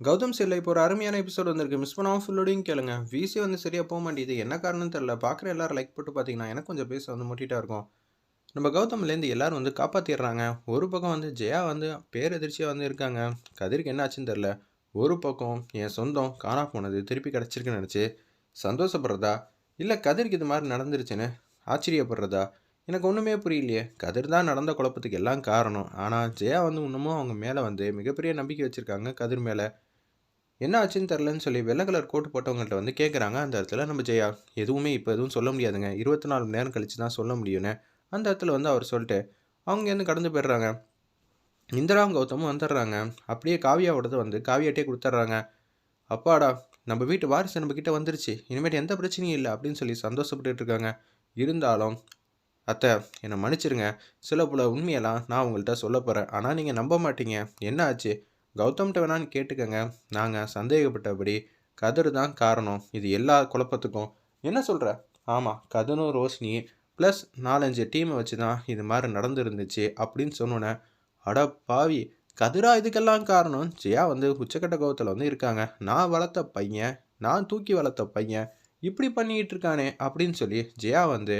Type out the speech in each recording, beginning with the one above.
கௌதம் சில்ல இப்போ ஒரு அருமையான எபிசோட் வந்திருக்கு. மிஸ் பண்ணாமல் ஃபுல்லோடையும் கேளுங்க. விசி வந்து சரியாக போக மாட்டேது என்ன காரணம்னு தெரில பார்க்குற எல்லாரும் லைக் போட்டு பார்த்தீங்கன்னா எனக்கு கொஞ்சம் பேச வந்து முட்டிட்டா இருக்கும். நம்ம கௌதம்லேருந்து எல்லாரும் வந்து காப்பாற்றிடுறாங்க ஒரு பக்கம் வந்து ஜெயா வந்து பேரெதிர்ச்சியாக வந்து இருக்காங்க. கதிருக்கு என்ன ஆச்சுன்னு தெரில ஒரு பக்கம் என் சொந்தம் காணா போனது திருப்பி கிடச்சிருக்குன்னு நினச்சி சந்தோஷப்படுறதா? இல்லை கதிருக்கு இது மாதிரி நடந்துருச்சுன்னு ஆச்சரியப்படுறதா? எனக்கு ஒன்றுமே புரியலையே. கதிர் தான் நடந்த குழப்பத்துக்கு எல்லாம் காரணம். ஆனால் ஜெயா வந்து இன்னமும் அவங்க மேலே வந்து மிகப்பெரிய நம்பிக்கை வச்சுருக்காங்க கதிர் மேலே. என்ன ஆச்சுன்னு தெரிலன்னு சொல்லி வெள்ளை கலர் கோட்டு போட்டவங்கள்ட்ட வந்து கேட்குறாங்க அந்த இடத்துல நம்ம ஜெயா எதுவுமே இப்போ எதுவும் சொல்ல முடியாதுங்க. இருபத்தி நாலு மணி நேரம் கழிச்சு தான் சொல்ல முடியும்னு அந்த இடத்துல வந்து அவர் சொல்லிட்டு அவங்க இருந்து கடந்து போயிடுறாங்க. இந்திராவும் கௌதமும் வந்துடுறாங்க. அப்படியே காவியாவோடது வந்து காவியாட்டே கொடுத்துட்றாங்க. அப்பாடா நம்ம வீட்டு வாரிசு நம்ம கிட்டே வந்துருச்சு. இனிமேட்டு எந்த பிரச்சனையும் இல்லை அப்படின்னு சொல்லி சந்தோஷப்பட்டு இருக்காங்க. இருந்தாலும் அத்தை என்னை மன்னிச்சிருங்க. சில பல உண்மையெல்லாம் நான் உங்கள்கிட்ட சொல்ல போகிறேன் ஆனால் நீங்கள் நம்ப மாட்டீங்க. என்ன ஆச்சு? கௌதம்கிட்ட வேணான்னு கேட்டுக்கங்க. நாங்கள் சந்தேகப்பட்டபடி கதிர் தான் காரணம். இது எல்லா குழப்பத்துக்கும். என்ன சொல்கிற ஆமாம் கதனும் ரோஷினி ப்ளஸ் நாலஞ்சு டீமை வச்சு தான் இது மாதிரி நடந்துருந்துச்சு அப்படின்னு சொன்னோன்னே அட பாவி கதிரா இதுக்கெல்லாம் காரணம்? ஜெயா வந்து உச்சக்கட்ட கோபத்தில் வந்து இருக்காங்க. நான் வளர்த்த பையன் நான் தூக்கி வளர்த்த பையன் இப்படி பண்ணிக்கிட்டு இருக்கானே அப்படின்னு சொல்லி ஜெயா வந்து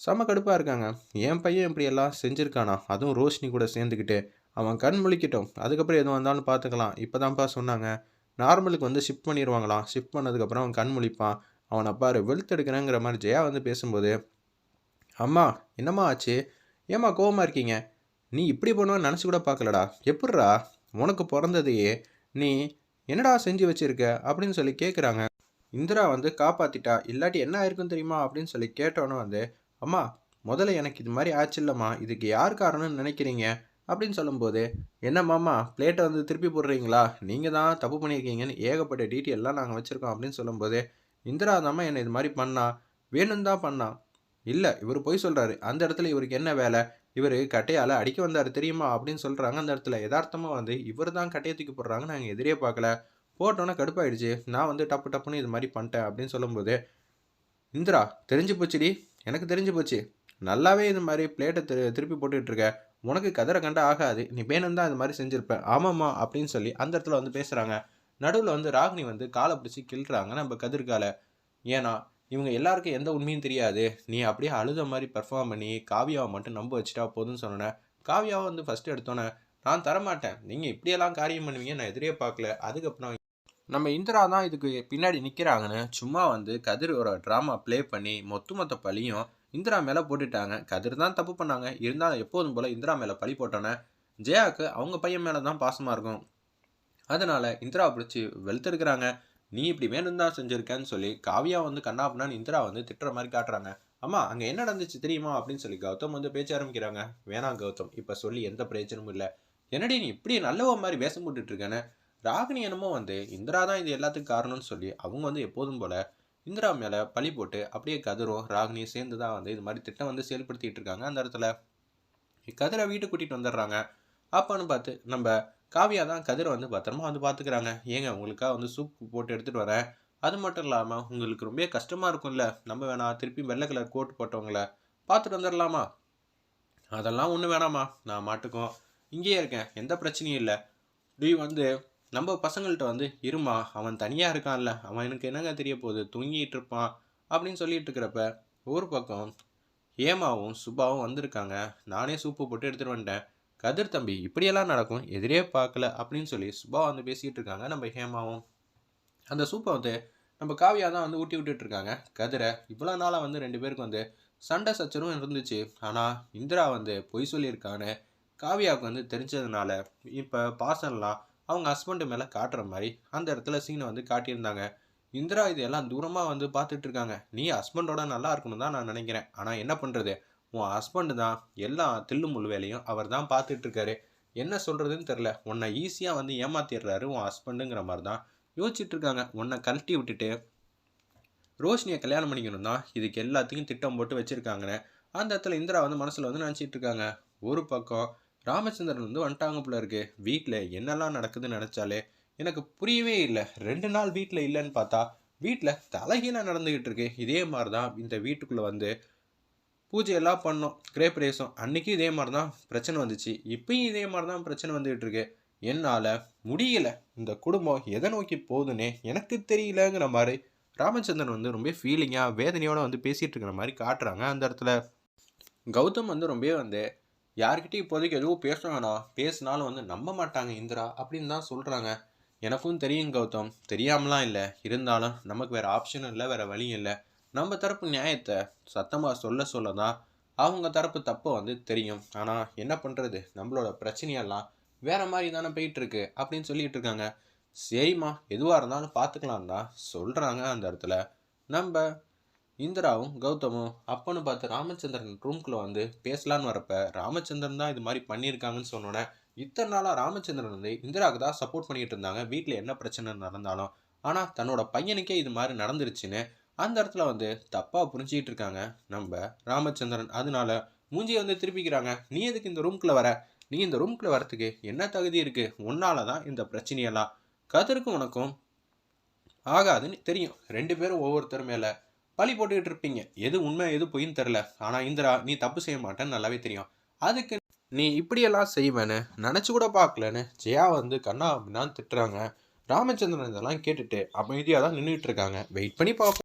செம கடுப்பாக இருக்காங்க. என் பையன் இப்படி எல்லாம் செஞ்சுருக்கானா? அதுவும் ரோஷினி கூட சேர்ந்துக்கிட்டு அவன் கண் முழிக்கட்டும். அதுக்கப்புறம் எதுவும் வந்தாலும் பார்த்துக்கலாம். இப்போ தான்ப்பா சொன்னாங்க. நார்மலுக்கு வந்து ஷிஃப்ட் பண்ணிடுவாங்களாம் ஷிஃப்ட் பண்ணதுக்கப்புறம் அவன் கண் முழிப்பான். அவனை பாரு வெளுத்தெடுக்கிறேங்கிற மாதிரி ஜெயா வந்து பேசும்போது அம்மா என்னம்மா ஆச்சு? ஏம்மா கோவமாக இருக்கீங்க? நீ இப்படி பண்ணுவேன்னு நினச்சி கூட பார்க்கலடா. எப்பட்றா? உனக்கு பிறந்ததையே. நீ என்னடா செஞ்சு வச்சுருக்க? அப்படின்னு சொல்லி கேட்குறாங்க இந்திரா வந்து காப்பாற்றிட்டா இல்லாட்டி என்ன ஆயிருக்குன்னு தெரியுமா? அப்படின்னு சொல்லி கேட்டோன்னே வந்து அம்மா முதல்ல எனக்கு இது மாதிரி ஆச்சு இல்லைம்மா. இதுக்கு யார் காரணம்னு நினைக்கிறீங்க? அப்படின்னு சொல்லும்போது என்னம்மாம்மா பிளேட்டை வந்து திருப்பி போடுறீங்களா? நீங்கள் தான் தப்பு பண்ணியிருக்கீங்கன்னு ஏகப்பட்ட டீட்டெயிலெலாம் நாங்கள் வச்சுருக்கோம். அப்படின்னு சொல்லும்போது இந்திரா தாம்மா என்னை இது மாதிரி பண்ணா? வேணும் தான் பண்ணா. இல்லை இவர் போய் சொல்கிறாரு அந்த இடத்துல இவருக்கு என்ன வேலை? இவர் கட்டையால் அடிக்க வந்தார் தெரியுமா? அப்படின்னு சொல்கிறாங்க அந்த இடத்துல. யதார்த்தமாக வந்து இவர் தான் கட்டையை தூக்கி போடுறாங்க நாங்கள் எதிரே பார்க்கல. போட்டோன்னே கடுப்பாயிடுச்சு. நான் வந்து டப்பு டப்புன்னு இது மாதிரி பண்ணிட்டேன். அப்படின்னு சொல்லும்போது இந்திரா தெரிஞ்சு போச்சுடி? எனக்கு தெரிஞ்சு போச்சு. நல்லாவே இது மாதிரி பிளேட்டை திரு திருப்பி போட்டுக்கிட்டு இருக்க. உனக்கு கதரை கண்டா ஆகாது நீ வேணும்தான் அது இது மாதிரி செஞ்சுருப்ப. ஆமாம்மா அப்படின்னு சொல்லி அந்த இடத்துல வந்து பேசுகிறாங்க நடுவில் வந்து ராகினி வந்து காலை பிடிச்சி கிள்றாங்க நம்ம கதிர்காலை. ஏன்னா இவங்க எல்லாருக்கும் எந்த உண்மையும் தெரியாது. நீ அப்படியே அழுத மாதிரி பெர்ஃபார்ம் பண்ணி காவியாவை மட்டும் நம்ப வச்சுட்டா போதும்னு சொன்னேன் காவியாவை வந்து ஃபஸ்ட்டு எடுத்தோன்னே நான் தரமாட்டேன். நீங்கள் இப்படியெல்லாம் காரியம் பண்ணுவீங்க நான் எதிரே பார்க்கல. அதுக்கப்புறம் நம்ம இந்திரா தான் இதுக்கு பின்னாடி நிற்கிறாங்கன்னு சும்மா வந்து கதிர் ஒரு ட்ராமா ப்ளே பண்ணி மொத்த மொத்த பழியும் இந்திரா மேலே போட்டுட்டாங்க. கதிர் தான் தப்பு பண்ணாங்க. இருந்தாலும் எப்போதும் போல் இந்திரா மேலே பழி போட்டோன்னே ஜெயாவுக்கு அவங்க பையன் மேலே தான் பாசமாக இருக்கும். அதனால் இந்திரா பிடிச்சி வெளுத்தெடுக்கிறாங்க நீ இப்படி வேணும் தான் செஞ்சுருக்கேன்னு சொல்லி காவியா வந்து கண்ணாப்புனான்னு இந்திரா வந்து திட்டுற மாதிரி காட்டுறாங்க. அம்மா அங்கே என்ன நடந்துச்சு தெரியுமா? அப்படின்னு சொல்லி கௌதம் வந்து பேச்ச ஆரம்பிக்கிறாங்க. வேணாம் கௌதம் இப்போ சொல்லி எந்த பிரயோஜனமும் இல்லை. என்னடி நீ இப்படி நல்லவ மாதிரி வேஷம் போட்டுட்ருக்கேன்னு ராகினி என்னமோ வந்து இந்திரா தான் இது எல்லாத்துக்கும் காரணம்னு சொல்லி அவங்க வந்து எப்போதும் போல இந்திரா மேலே பழி போட்டு அப்படியே கதிரும் ராகினியும் சேர்ந்து தான் வந்து இது மாதிரி திட்டம் வந்து செயல்படுத்திட்டு இருக்காங்க. அந்த இடத்துல கதிரை வீட்டுக்கு கூட்டிகிட்டு வந்துடுறாங்க. அப்போன்னு பார்த்து நம்ம காவியா தான் கதிரை வந்து பத்திரமா வந்து பார்த்துக்கிறாங்க. ஏங்க உங்களுக்காக வந்து சூப் போட்டு எடுத்துகிட்டு வரேன். அது மட்டும் இல்லாமல் உங்களுக்கு ரொம்ப கஷ்டமாக இருக்கும்ல. நம்ம வேணாம் திருப்பி வெள்ளை கலர் கோட் போட்டவங்கள பார்த்துட்டு வந்துடலாமா? அதெல்லாம் ஒன்றும் வேணாமா. நான் மாட்டுக்கும். இங்கேயே இருக்கேன். எந்த பிரச்சனையும் இல்லை. நீ வந்து நம்ம பசங்கள்கிட்ட வந்து இருமா அவன் தனியாக இருக்கான்ல அவன் எனக்கு என்னங்க தெரிய போகுது? தூங்கிட்டு இருப்பான் அப்படின்னு சொல்லிட்டு இருக்கிறப்ப ஒரு பக்கம் ஏமாவும் சுபாவும் வந்திருக்காங்க. நானே சூப்பு போட்டு எடுத்துகிட்டு வந்துட்டேன். கதிர் தம்பி இப்படியெல்லாம் நடக்கும்? எதிரே பார்க்கல அப்படின்னு சொல்லி சுபா வந்து பேசிகிட்டு இருக்காங்க நம்ம ஹேமாவும். அந்த சூப்பை வந்து நம்ம காவியா தான் வந்து ஊட்டி விட்டுட்டு இருக்காங்க. கதிரை இவ்வளோ நாளாக வந்து ரெண்டு பேருக்கு வந்து சண்டை சச்சரும் இருந்துச்சு. ஆனால் இந்திரா வந்து பொய் சொல்லியிருக்கான்னு காவியாவுக்கு வந்து தெரிஞ்சதுனால இப்போ பாசம்லாம் அவங்க ஹஸ்பண்டு மேலே காட்டுற மாதிரி அந்த இடத்துல சீனை வந்து காட்டியிருந்தாங்க. இந்திரா இது எல்லாம் தூரமாக வந்து பார்த்துட்டு இருக்காங்க. நீ ஹஸ்பண்டோட நல்லா இருக்கணும் தான் நான் நினைக்கிறேன். ஆனால் என்ன பண்ணுறது உன் ஹஸ்பண்டு தான் எல்லா தில்லு முள் வேலையும் அவர் தான் பார்த்துட்ருக்காரு என்ன சொல்கிறதுன்னு தெரில உன்னை ஈஸியாக வந்து ஏமாத்திடுறாரு உன் ஹஸ்பண்டுங்கிற மாதிரி தான் யோசிச்சுட்ருக்காங்க உன்னை கழட்டி விட்டுட்டு ரோஷினியை கல்யாணம் பண்ணிக்கணும் தான் இதுக்கு எல்லாத்தையும் திட்டம் போட்டு வச்சுருக்காங்கன்னு அந்த இடத்துல இந்திரா வந்து மனசில் வந்து நினச்சிட்டு இருக்காங்க. ஒரு பக்கம் ராமச்சந்திரன் வந்து வந்துட்டாங்க போல இருக்கு. வீட்டில் என்னெல்லாம் நடக்குதுன்னு நினச்சாலே எனக்கு புரியவே இல்லை. ரெண்டு நாள் வீட்டில் இல்லைன்னு பார்த்தா வீட்டில் தலைகீழாக நடந்துக்கிட்டு இருக்கு. இதே மாதிரி தான் இந்த வீட்டுக்குள்ளே வந்து பூஜையெல்லாம் பண்ணோம். கிரேப் ரேஸும் அன்றைக்கும் இதே மாதிரி தான் பிரச்சனை வந்துச்சு. இப்பயும் இதே மாதிரி தான் பிரச்சனை வந்துகிட்டு இருக்கு. என்னால் முடியல. இந்த குடும்பம் எதை நோக்கி போகுதுன்னே எனக்கு தெரியலங்கிற மாதிரி ராமச்சந்திரன் வந்து ரொம்ப ஃபீலிங்காக வேதனையோடு வந்து பேசிகிட்டு இருக்கிற மாதிரி காட்டுறாங்க அந்த இடத்துல. கௌதம் வந்து ரொம்பவே வந்து யார்கிட்டையும் இப்போதைக்கு எதுவும் பேசணும்னா வேணாம் பேசினாலும் வந்து நம்ப மாட்டாங்க இந்திரா அப்படின்னு தான் சொல்கிறாங்க எனக்கும் தெரியும் கௌதம். தெரியாமலாம் இல்லை. இருந்தாலும் நமக்கு வேறு ஆப்ஷனும் இல்லை வேறு வழியும் இல்லை. நம்ம தரப்பு நியாயத்தை சத்தமாக சொல்ல சொல்ல தான் அவங்க தரப்பு தப்பை வந்து தெரியும். ஆனால் என்ன பண்ணுறது நம்மளோட பிரச்சனையெல்லாம் வேறு மாதிரி தானே போயிட்டுருக்கு அப்படின்னு சொல்லிட்டு இருக்காங்க. சரிம்மா எதுவாக இருந்தாலும் பார்த்துக்கலாம் தான் சொல்கிறாங்க அந்த இடத்துல. நம்ம இந்திராவும் கௌதமும் அப்பன்னு பார்த்து ராமச்சந்திரன் ரூம்குள்ளே வந்து பேசலான்னு வரப்ப ராமச்சந்திரன் தான் இது மாதிரி பண்ணியிருக்காங்கன்னு சொன்னோன்னே இத்தனை நாளாக ராமச்சந்திரன் வந்து இந்திராவுக்கு தான் சப்போர்ட் பண்ணிகிட்டு இருந்தாங்க. வீட்டில் என்ன பிரச்சனை நடந்தாலும் ஆனால் தன்னோட பையனுக்கே இது மாதிரி நடந்துருச்சுன்னு அந்த இடத்துல வந்து தப்பாக புரிஞ்சுக்கிட்டு இருக்காங்க. நம்ம ராமச்சந்திரன் அதனால மூஞ்சியை வந்து திருப்பிக்கிறாங்க. நீ எதுக்கு இந்த ரூம்குள்ளே வர? நீ இந்த ரூம்குள்ளே வரத்துக்கு என்ன தகுதி இருக்குது உன்னால தான் இந்த பிரச்சனையெல்லாம். கதிருக்கும் உனக்கும் ஆகாதுன்னு தெரியும். ரெண்டு பேரும் ஒவ்வொருத்தர் மேலே பழி போட்டுக்கிட்டு இருப்பீங்க. எது உண்மை எது பொய்ன்னு தெரில ஆனால் இந்திரா நீ தப்பு செய்ய மாட்டேன்னு நல்லாவே தெரியும். அதுக்கு நீ இப்படியெல்லாம் செய்வேன்னு நினச்சி கூட பார்க்கலன்னு ஜெயா வந்து கண்ணா அப்படின்னா திட்டுறாங்க. ராமச்சந்திரன் இதெல்லாம் கேட்டுட்டு அமைதியாக தான் நின்றுட்டு இருக்காங்க. வெயிட் பண்ணி பார்ப்போம்.